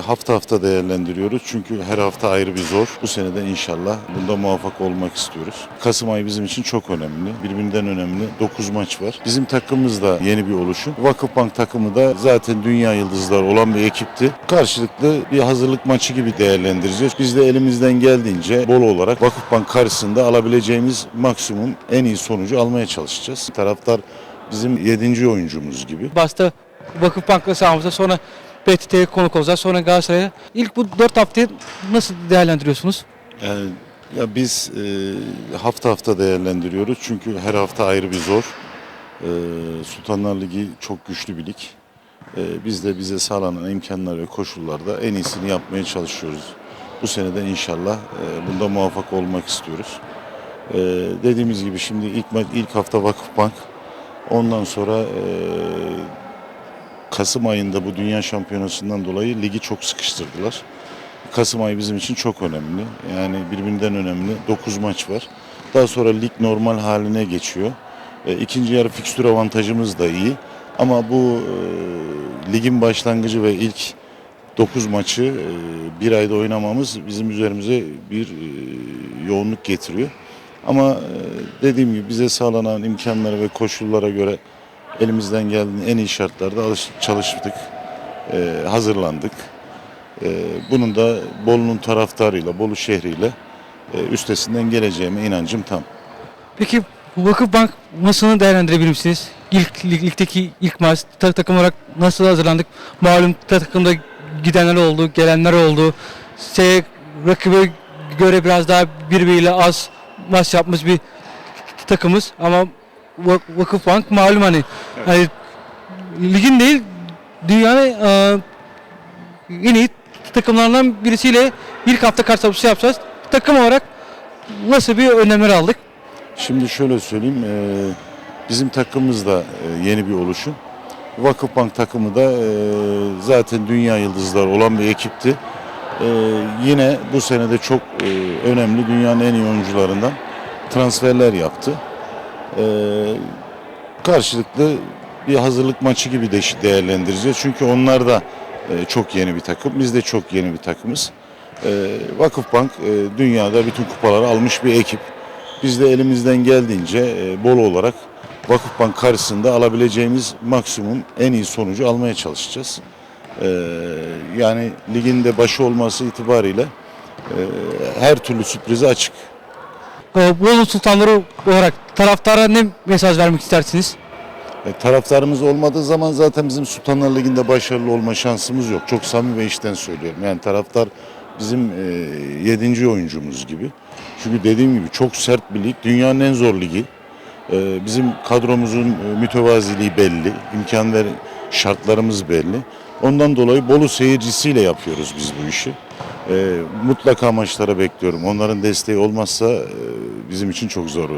hafta hafta değerlendiriyoruz. Çünkü her hafta ayrı bir zor. Bu sene de inşallah bunda muvaffak olmak istiyoruz. Kasım ayı bizim için çok önemli. Birbirinden önemli 9 maç var. Bizim takımımız da yeni bir oluşum. Vakıfbank takımı da zaten dünya yıldızları olan bir ekipti. Karşılıklı bir hazırlık maçı gibi değerlendireceğiz. Biz de elimizden geldiğince bol olarak Vakıfbank karşısında alabileceğimiz maksimum en iyi sonucu almaya çalışacağız. Taraftar bizim 7. oyuncumuz gibi. Başta Vakıfbank'la sahamızda sonra PTT'ye konuk olacağız. Sonra Galatasaray'a. İlk bu 4 haftayı nasıl değerlendiriyorsunuz? Yani ya biz e, hafta hafta değerlendiriyoruz çünkü her hafta ayrı bir zor. E, Sultanlar Ligi çok güçlü bir lig. E, biz de bize sağlanan imkanlar ve koşullarda en iyisini yapmaya çalışıyoruz. Bu sene de inşallah e, bunda muvaffak olmak istiyoruz. E, dediğimiz gibi şimdi ilk ilk hafta Vakıfbank, ondan sonra e, Kasım ayında bu Dünya Şampiyonası'ndan dolayı ligi çok sıkıştırdılar. Kasım ayı bizim için çok önemli. Yani birbirinden önemli 9 maç var. Daha sonra lig normal haline geçiyor. E, ikinci yarı fikstür avantajımız da iyi. Ama bu e, ligin başlangıcı ve ilk 9 maçı e, bir ayda oynamamız bizim üzerimize bir e, yoğunluk getiriyor. Ama e, dediğim gibi bize sağlanan imkanlara ve koşullara göre elimizden geldiğin en iyi şartlarda alış- çalıştık, e, hazırlandık. Ee, bunun da Bolu'nun taraftarıyla, Bolu şehriyle e, üstesinden geleceğime inancım tam. Peki Vakıfbank maçını değerlendirebilir misiniz? İlk lig, ligdeki ilk maç ta- takım olarak nasıl hazırlandık? Malum ta- takımda gidenler oldu, gelenler oldu. Şey, rakibe göre biraz daha birbiriyle az maç yapmış bir takımız ama Va- Vakıfbank malum hani, hani ligin değil dünyanın e, en iyi takımlarından birisiyle ilk hafta karşılaşması yapacağız. Takım olarak nasıl bir önlemler aldık? Şimdi şöyle söyleyeyim, e, bizim takımımız da e, yeni bir oluşum. Vakıfbank takımı da e, zaten dünya yıldızları olan bir ekipti. E, yine bu sene de çok e, önemli dünyanın en iyi oyuncularından transferler yaptı. E, karşılıklı bir hazırlık maçı gibi de değerlendireceğiz. Çünkü onlar da e, çok yeni bir takım, biz de çok yeni bir takımız. E, Vakıfbank e, dünyada bütün kupaları almış bir ekip. Biz de elimizden geldiğince e, bol olarak Vakıfbank karşısında alabileceğimiz maksimum en iyi sonucu almaya çalışacağız. E, yani ligin de başı olması itibariyle her türlü sürprize açık. Ee, Bolu Sultanları olarak taraftara ne mesaj vermek istersiniz? E, taraftarımız olmadığı zaman zaten bizim Sultanlar Ligi'nde başarılı olma şansımız yok. Çok samimi ve içten söylüyorum. Yani taraftar bizim e, yedinci oyuncumuz gibi. Çünkü dediğim gibi çok sert bir lig. Dünyanın en zor ligi. E, bizim kadromuzun e, mütevaziliği belli. imkan ver şartlarımız belli. Ondan dolayı Bolu seyircisiyle yapıyoruz biz bu işi. E, mutlaka maçlara bekliyorum. Onların desteği olmazsa e, bizim için çok zor.